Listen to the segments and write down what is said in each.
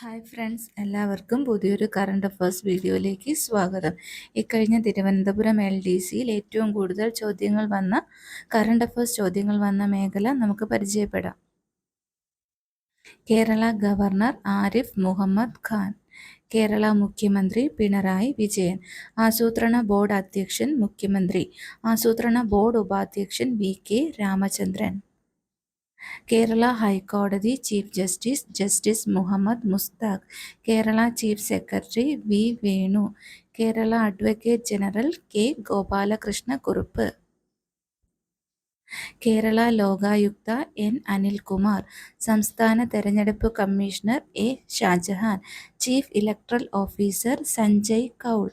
Hi friends എല്ലാവർക്കും പുതിയൊരു current affairs വീഡിയോയിലേക്ക് സ്വാഗതം. ഇക്കഴിഞ്ഞ തിരുവനന്തപുരം എൽ ഡി സിയിൽ ഏറ്റവും കൂടുതൽ ചോദ്യങ്ങൾ വന്ന കറണ്ട് അഫേഴ്സ് ചോദ്യങ്ങൾ വന്ന മേഖല നമുക്ക് പരിചയപ്പെടാം. കേരള ഗവർണർ ആരിഫ് മുഹമ്മദ് ഖാൻ കേരള മുഖ്യമന്ത്രി പിണറായി വിജയൻ ആസൂത്രണ ബോർഡ് അധ്യക്ഷൻ മുഖ്യമന്ത്രി ആസൂത്രണ ബോർഡ് ഉപാധ്യക്ഷൻ വി കെ രാമചന്ദ്രൻ. കേരള ഹൈക്കോടതി chief justice justice Muhammad Musthaq Kerala chief secretary V Venu Kerala advocate general K Gopalakrishna Kurup Kerala Lokayukta N Anilkumar സംസ്ഥാന തെരഞ്ഞെടുപ്പ് commissioner A Shajahan chief electoral officer Sanjay Kaul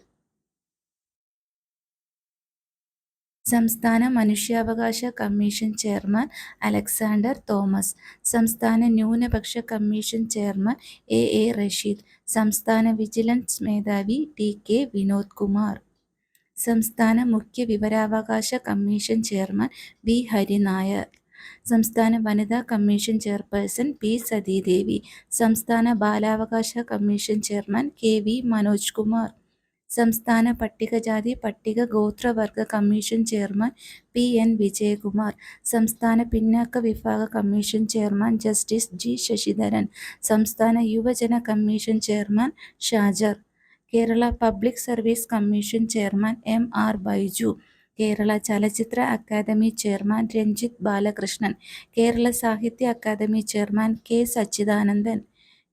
സംസ്ഥാന മനുഷ്യാവകാശ commission chairman Alexander Thomas സംസ്ഥാന ന്യൂനപക്ഷ commission chairman A A Rasheed സംസ്ഥാന vigilance മേധാവി T K Vinod Kumar. സംസ്ഥാന മുഖ്യ വിവരാവകാശ കമ്മീഷൻ ചെയർമാൻ ബി ഹരിനായർ സംസ്ഥാന വനിതാ കമ്മീഷൻ ചെയർപേഴ്സൺ പി സതീദേവി സംസ്ഥാന ബാലാവകാശ commission chairman K V Manoj Kumar. സംസ്ഥാന പട്ടികജാതി പട്ടിക ഗോത്രവർഗ commission chairman P N Vijayakumar സംസ്ഥാന പിന്നാക്ക വിഭാഗ commission chairman justice G Sasidharan സംസ്ഥാന യുവജന commission chairman Shajar Kerala public service commission chairman M R Baiju Kerala ചലച്ചിത്ര അക്കാദമി ചെയർമാൻ രഞ്ജിത്ത് ബാലകൃഷ്ണൻ കേരള സാഹിത്യ academy chairman K Sachidanandan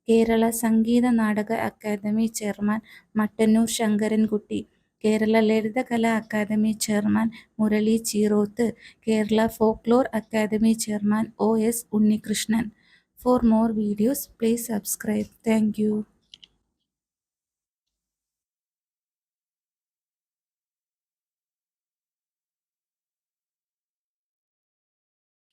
Kerala Sangeetha Nataka academy chairman Mattannur Sankarankutty Kerala Lalithakala academy chairman Murali Cheeroth Kerala folklore academy chairman O S Unnikrishnan. For more videos please subscribe. Thank